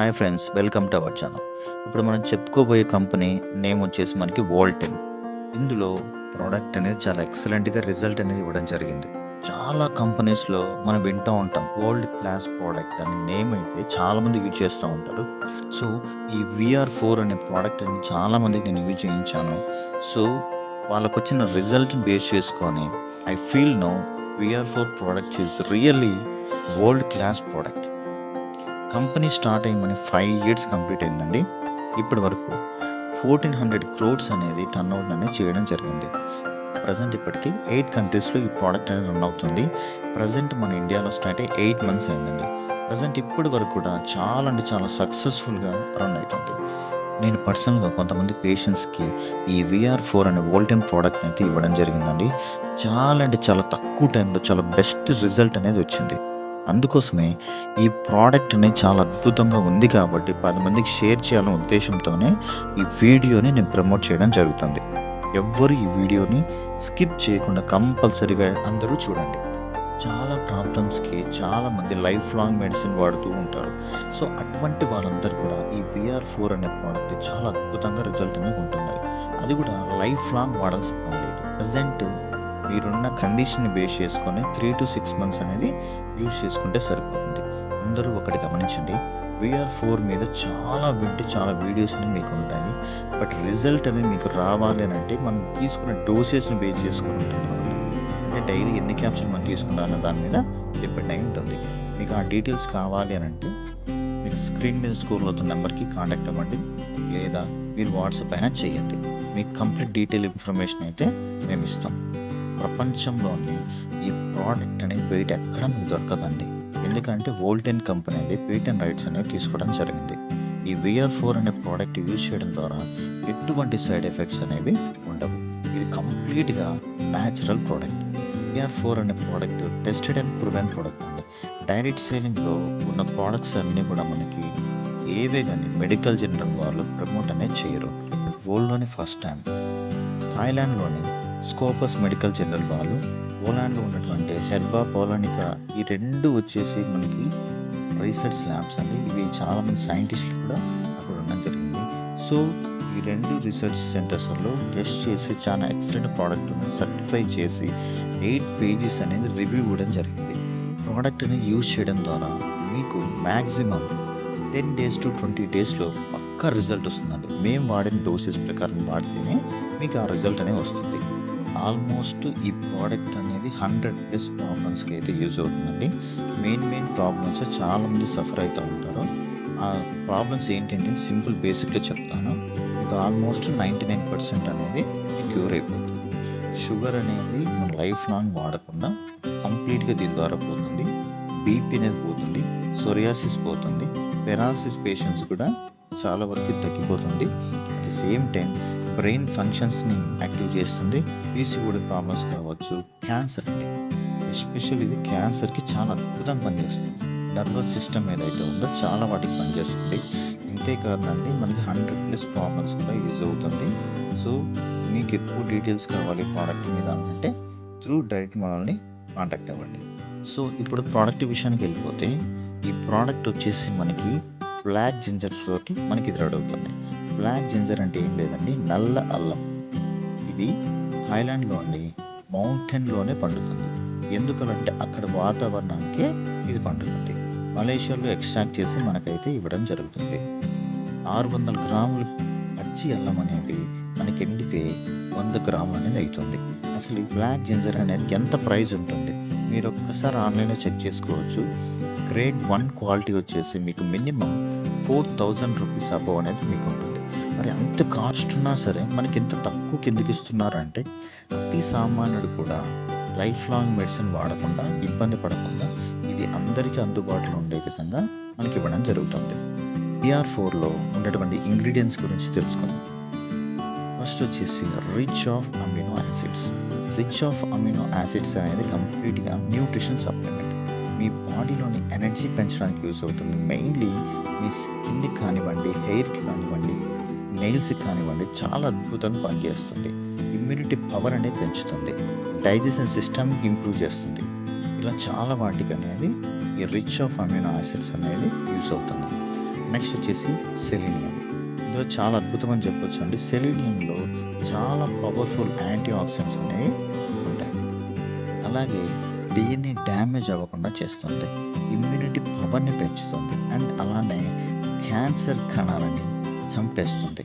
Hi friends welcome to our channel. ఇప్పుడు మనం చెప్పుకోబోయే కంపెనీ నేమ్ వచ్చేసి మనకి వోల్టెన్. ఇందులో ప్రోడక్ట్ అనేది చాలా ఎక్సలెంట్గా రిజల్ట్ అనేది ఇవ్వడం జరిగింది. చాలా కంపెనీస్లో మనం వింటూ ఉంటాం వరల్డ్ క్లాస్ ప్రోడక్ట్ అనే నేమ్ అయితే చాలామంది యూజ్ చేస్తూ ఉంటారు. సో ఈ విఆర్ ఫోర్ అనే ప్రోడక్ట్ అని చాలామందికి నేను యూజ్ చేయించాను. సో వాళ్ళకు వచ్చిన రిజల్ట్ని బేస్ చేసుకొని I feel no VR four product is really world class product. Company start అయ్యి మన ఫైవ్ ఇయర్స్ కంప్లీట్ అయిందండి. ఇప్పటి వరకు ఫోర్టీన్ హండ్రెడ్ క్రోడ్స్ అనేది టర్న్ అవుట్ అనేది చేయడం జరిగింది. ప్రజెంట్ ఇప్పటికీ ఎయిట్ కంట్రీస్లో ఈ ప్రోడక్ట్ అనేది రన్ అవుతుంది. ప్రజెంట్ మన ఇండియాలో స్టార్ట్ అయ్యి ఎయిట్ మంత్స్ అయిందండి. ప్రజెంట్ ఇప్పటి వరకు కూడా చాలా అంటే చాలా సక్సెస్ఫుల్గా రన్ అవుతుంది. నేను పర్సనల్గా కొంతమంది పేషెంట్స్కి ఈ విఆర్ ఫోర్ అనే వోల్టెన్ ప్రోడక్ట్ అయితే ఇవ్వడం జరిగిందండి. చాలా అంటే చాలా తక్కువ టైంలో చాలా బెస్ట్ రిజల్ట్ అనేది వచ్చింది. అందుకోసమే ఈ ప్రోడక్ట్ అనేది చాలా అద్భుతంగా ఉంది కాబట్టి పది మందికి షేర్ చేయాలనే ఉద్దేశంతోనే ఈ వీడియోని నేను ప్రమోట్ చేయడం జరుగుతుంది. ఎవ్వరు ఈ వీడియోని స్కిప్ చేయకుండా కంపల్సరీగా అందరూ చూడండి. చాలా ప్రాబ్లమ్స్కి చాలామంది లైఫ్ లాంగ్ మెడిసిన్ వాడుతూ ఉంటారు. సో అటువంటి వాళ్ళందరూ కూడా ఈ విఆర్ ఫోర్ అనే ప్రోడక్ట్ చాలా అద్భుతంగా రిజల్ట్ అనేది ఉంటున్నాయి. అది కూడా లైఫ్ లాంగ్ వాడాల్సిన పని లేదు. ప్రజెంట్ మీరున్న కండిషన్ని బేస్ చేసుకొని త్రీ టు సిక్స్ మంత్స్ అనేది యూజ్ చేసుకుంటే సరిపోతుంది. అందరూ ఒకటి గమనించండి. విఆర్ ఫోర్ మీద చాలా వింటే చాలా వీడియోస్ అనేవి మీకు ఉంటాయి. బట్ రిజల్ట్ అనేది మీకు రావాలి అని అంటే మనం తీసుకున్న డోసెస్ని బేస్ చేసుకుని ఉంటుంది అంటే డైలీ ఎన్ని క్యాప్షన్ మనం తీసుకున్నా దాని మీద డిపెండ్ అయి ఉంటుంది. మీకు ఆ డీటెయిల్స్ కావాలి అని అంటే మీకు స్క్రీన్ మీద స్కోర్ అవుతున్న నెంబర్కి కాంటాక్ట్ అవ్వండి. లేదా మీరు వాట్సాప్ అయినా చేయండి. మీకు కంప్లీట్ డీటెయిల్ ఇన్ఫర్మేషన్ అయితే మేము ఇస్తాం. ప్రపంచంలోని ఈ ప్రోడక్ట్ అనేది బయట ఎక్కడ మీకు దొరకదండి. ఎందుకంటే వోల్టెన్ కంపెనీ అనేది పేటెంట్ రైట్స్ అనేవి తీసుకోవడం జరిగింది. ఈ విఆర్ ఫోర్ అనే ప్రోడక్ట్ యూజ్ చేయడం ద్వారా ఎటువంటి సైడ్ ఎఫెక్ట్స్ అనేవి ఉండవు. ఇది కంప్లీట్గా న్యాచురల్ ప్రోడక్ట్ విఆర్ ఫోర్ అనే product tested and proven product అండి. డైరెక్ట్ సేలింగ్లో ఉన్న ప్రోడక్ట్స్ అన్నీ కూడా మనకి ఏవే కానీ మెడికల్ జనరల్ వాళ్ళు ప్రమోట్ అనేది చేయరు. వరల్డ్లోని ఫస్ట్ టైం థాయిలాండ్లోని స్కోపస్ మెడికల్ జనరల్ వాళ్ళు పోలాండ్లో ఉన్నటువంటి హెర్బా పోలానికా ఈ రెండు వచ్చేసి మనకి రీసెర్చ్ ల్యాబ్స్ అండి. ఇవి చాలామంది సైంటిస్టులు కూడా అక్కడ ఉండడం జరిగింది. సో ఈ రెండు రీసెర్చ్ సెంటర్స్లో టెస్ట్ చేసి చాలా ఎక్సలెంట్ ప్రోడక్ట్ సర్టిఫై చేసి ఎయిట్ పేజెస్ అనేది రివ్యూ ఇవ్వడం జరిగింది. ప్రోడక్ట్ని యూజ్ చేయడం ద్వారా మీకు maximum ten days to twenty డేస్లో పక్కా రిజల్ట్ వస్తుందండి. మేము వాడిన డోసెస్ ప్రకారం వాడితేనే మీకు ఆ రిజల్ట్ అనేది వస్తుంది. ఆల్మోస్ట్ ఈ ప్రోడక్ట్ అనేది హండ్రెడ్ ప్లస్ ప్రాబ్లమ్స్కి అయితే యూజ్ అవుతుందండి. మెయిన్ మెయిన్ ప్రాబ్లమ్స్ చాలామంది సఫర్ అవుతూ ఉంటారు. ఆ ప్రాబ్లమ్స్ ఏంటంటే సింపుల్ బేసిక్గా చెప్తాను. మీకు ఆల్మోస్ట్ నైంటీ నైన్ పర్సెంట్ అనేది క్యూర్ అయిపోతుంది. షుగర్ అనేది మన లైఫ్ లాంగ్ వాడకుండా కంప్లీట్గా దీని ద్వారా పోతుంది. బీపీ అనేది పోతుంది సొరియాసిస్ పోతుంది పెరాసిస్ పేషెంట్స్ కూడా చాలా వరకు తగ్గిపోతుంది. At the same time brain ఫంక్షన్స్ని active చేస్తుంది. పీసీఓడి ప్రాబ్లమ్స్ కావచ్చు క్యాన్సర్ అండి. ఎస్పెషల్ ఇది క్యాన్సర్కి చాలా అద్భుతంగా పనిచేస్తుంది. నర్వస్ సిస్టమ్ ఏదైతే ఉందో చాలా వాటికి పనిచేస్తుంది. ఇంతే కాదండి మనకి హండ్రెడ్ ప్లస్ ప్రాబ్లమ్స్ కూడా యూజ్ అవుతుంది. సో మీకు ఎక్కువ డీటెయిల్స్ కావాలి ప్రోడక్ట్ మీద అంటే త్రూ డైరెక్ట్ మనల్ని కాంటాక్ట్ అవ్వండి. సో ఇప్పుడు ప్రోడక్ట్ విషయానికి వెళ్ళిపోతే ఈ ప్రోడక్ట్ వచ్చేసి మనకి బ్లాక్ జింజర్ తోటి మనకి ఇది రెడీ అవుతుంది. బ్లాక్ జింజర్ అంటే ఏం లేదండి నల్ల అల్లం. ఇది థాయిలాండ్లోని మౌంటైన్లోనే పండుతుంది. ఎందుకంటే అక్కడ వాతావరణానికి ఇది పండుతుంది. మలేషియాలో ఎక్స్ట్రాక్ట్ చేసి మనకైతే ఇవ్వడం జరుగుతుంది. ఆరు వందల గ్రాములు పచ్చి అల్లం అనేది మనకి ఎండితే వంద గ్రాములు అనేది అవుతుంది. అసలు ఈ బ్లాక్ జింజర్ అనేది ఎంత ప్రైస్ ఉంటుంది? మీరు ఒక్కసారి ఆన్లైన్లో చెక్ చేసుకోవచ్చు. గ్రేడ్ వన్ క్వాలిటీ వచ్చేసి మీకు minimum four thousand rupees above అనేది మీకు ఉంటుంది. మరి అంత కాస్ట్ ఉన్నా సరే మనకి ఎంత తక్కువ కిందకి ఇస్తున్నారంటే ప్రతి సామాన్యుడు కూడా లైఫ్ లాంగ్ మెడిసిన్ వాడకుండా ఇబ్బంది పడకుండా ఇది అందరికీ అందుబాటులో ఉండే విధంగా మనకి ఇవ్వడం జరుగుతుంది. పిఆర్ ఫోర్లో ఉండేటువంటి ఇంగ్రీడియంట్స్ గురించి తెలుసుకుందాం. ఫస్ట్ వచ్చేసి rich of amino acids rich of amino acids అనేది కంప్లీట్గా న్యూట్రిషన్ సప్లిమెంట్ మీ బాడీలోని ఎనర్జీ పెంచడానికి యూస్ అవుతుంది. మెయిన్లీ మీ స్కిన్కి కానివ్వండి హెయిర్కి కానివ్వండి నెయిల్స్కి కానివ్వండి చాలా అద్భుతంగా పనిచేస్తుంది. ఇమ్యూనిటీ పవర్ అనేది పెంచుతుంది. డైజెషన్ సిస్టమ్ ఇంప్రూవ్ చేస్తుంది. ఇలా చాలా వాటికి అనేది ఈ రిచ్ ఆఫ్ అమ్యూనో యాసిడ్స్ అనేది యూస్ అవుతుంది. నెక్స్ట్ వచ్చేసి సెలీనియం ఇందులో చాలా అద్భుతం అని చెప్పొచ్చు అండి సెలీనియంలో చాలా పవర్ఫుల్ యాంటీ ఆక్సిడెంట్స్ అనేవి ఉంటాయి. అలాగే డిఎన్ఏ డ్యామేజ్ అవ్వకుండా చేస్తుంది. ఇమ్యూనిటీ పవర్ని పెంచుతుంది. అండ్ అలానే క్యాన్సర్ కణాలని చంపేస్తుంది.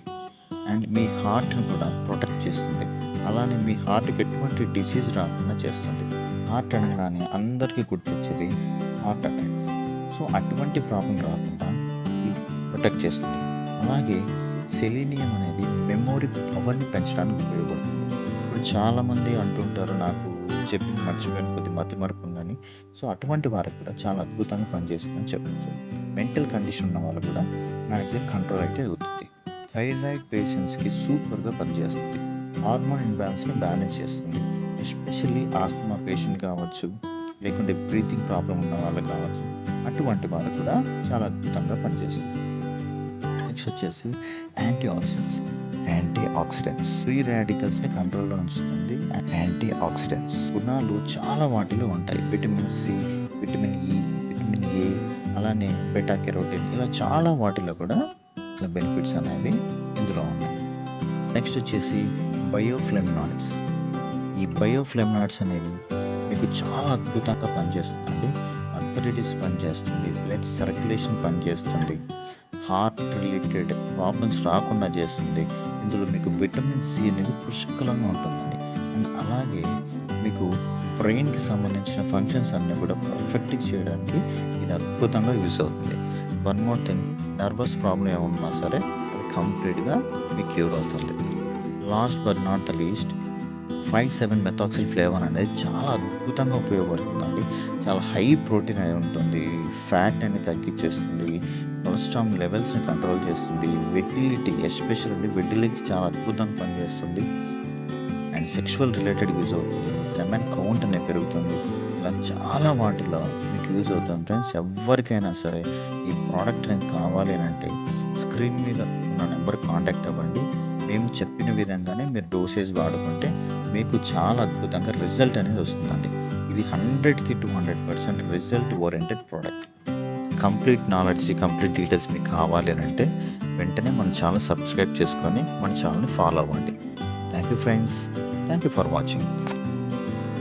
అండ్ మీ హార్ట్ని కూడా ప్రొటెక్ట్ చేస్తుంది. అలానే మీ హార్ట్కి ఎటువంటి డిసీజ్ రాకుండా చేస్తుంది. హార్ట్ అనగానే అందరికీ గుర్తొచ్చేది హార్ట్ అటాక్స్. సో అటువంటి ప్రాబ్లం రాకుండా ఇది ప్రొటెక్ట్ చేస్తుంది. అలాగే సెలీనియం అనేది మెమోరీ పవర్ని పెంచడానికి ఉపయోగపడుతుంది. ఇప్పుడు చాలామంది అంటుంటారు నాకు చెప్పి మర్చిపోయిన కొద్ది మతి మరపు ఉందని సో అటువంటి వారికి కూడా చాలా అద్భుతంగా పనిచేస్తుందని చెప్పచ్చు. మెంటల్ కండిషన్ ఉన్న వాళ్ళు కూడా మ్యాక్సిమం కంట్రోల్ అయితే అవుతుంది. థైరాయిడ్ పేషెంట్స్కి సూపర్గా పనిచేస్తుంది. హార్మోన్ ఇంబ్యాలెన్స్ని బ్యాలెన్స్ చేస్తుంది. ఎస్పెషల్లీ ఆస్తమా పేషెంట్ కావచ్చు లేకుంటే బ్రీతింగ్ ప్రాబ్లం ఉన్న వాళ్ళు కావచ్చు అటువంటి వాళ్ళు కూడా చాలా అద్భుతంగా పనిచేస్తుంది. నెక్స్ట్ వచ్చేసి antioxidants antioxidants free రాడికల్స్ని కంట్రోల్లో ఉంచుతుంది. యాంటీ ఆక్సిడెంట్స్ గుణాలు చాలా వాటిలో ఉంటాయి. Vitamin C vitamin E vitamin A అలానే బెటా కెరోటిన్ ఇలా చాలా వాటిలో కూడా బెనిఫిట్స్ అనేవి ఇందులో ఉన్నాయి. నెక్స్ట్ వచ్చేసి బయోఫ్లెమినాయిడ్స్. ఈ బయోఫ్లెమినాయిడ్స్ అనేది మీకు చాలా అద్భుతంగా పనిచేస్తుందండి అథరిటీస్ పనిచేస్తుంది బ్లడ్ సర్క్యులేషన్ పనిచేస్తుంది. హార్ట్ రిలేటెడ్ ప్రాబ్లమ్స్ రాకుండా చేస్తుంది. ఇందులో మీకు విటమిన్ సి అనేది పుష్కలంగా ఉంటుందండి. అండ్ అలాగే మీకు బ్రెయిన్కి సంబంధించిన ఫంక్షన్స్ అన్నీ కూడా పర్ఫెక్ట్గా చేయడానికి ఇది అద్భుతంగా యూస్ అవుతుంది. One more thing nervous problem ఏమన్నా సరే అది కంప్లీట్గా మీకు క్యూర్ అవుతుంది. Last but not the least five seven methoxyl flavour అనేది చాలా అద్భుతంగా ఉపయోగపడుతుందండి. చాలా హై ప్రోటీన్ అయి ఉంటుంది ఫ్యాట్ అనేది తగ్గించేస్తుంది కొలెస్ట్రాల్ లెవెల్స్ని కంట్రోల్ చేస్తుంది వెటిలిటీ ఎస్పెషల్లీ వెటిలిటీ చాలా అద్భుతంగా పనిచేస్తుంది. అండ్ సెక్షువల్ రిలేటెడ్ యూజ్ అవుతుంది సెమెన్ కౌంట్ అనేది పెరుగుతుంది. ఇలా చాలా వాటిలో మీకు యూజ్ అవుతుంది ఫ్రెండ్స్ ఎవరికైనా సరే ఈ ప్రోడక్ట్ నేను కావాలి అని అంటే స్క్రీన్ మీద ఉన్న నెంబర్ కాంటాక్ట్ అవ్వండి. మేము చెప్పిన విధంగానే మీరు డోసేజ్ వాడుకుంటే మీకు చాలా అద్భుతంగా రిజల్ట్ అనేది వస్తుందండి. ఇది హండ్రెడ్కి two hundred percent result oriented product complete knowledge complete details మీకు కావాలి అని అంటే వెంటనే మన ఛానల్ సబ్స్క్రైబ్ చేసుకొని మన ఛానల్ని ఫాలో అవ్వండి. Thank you friends thank you for watching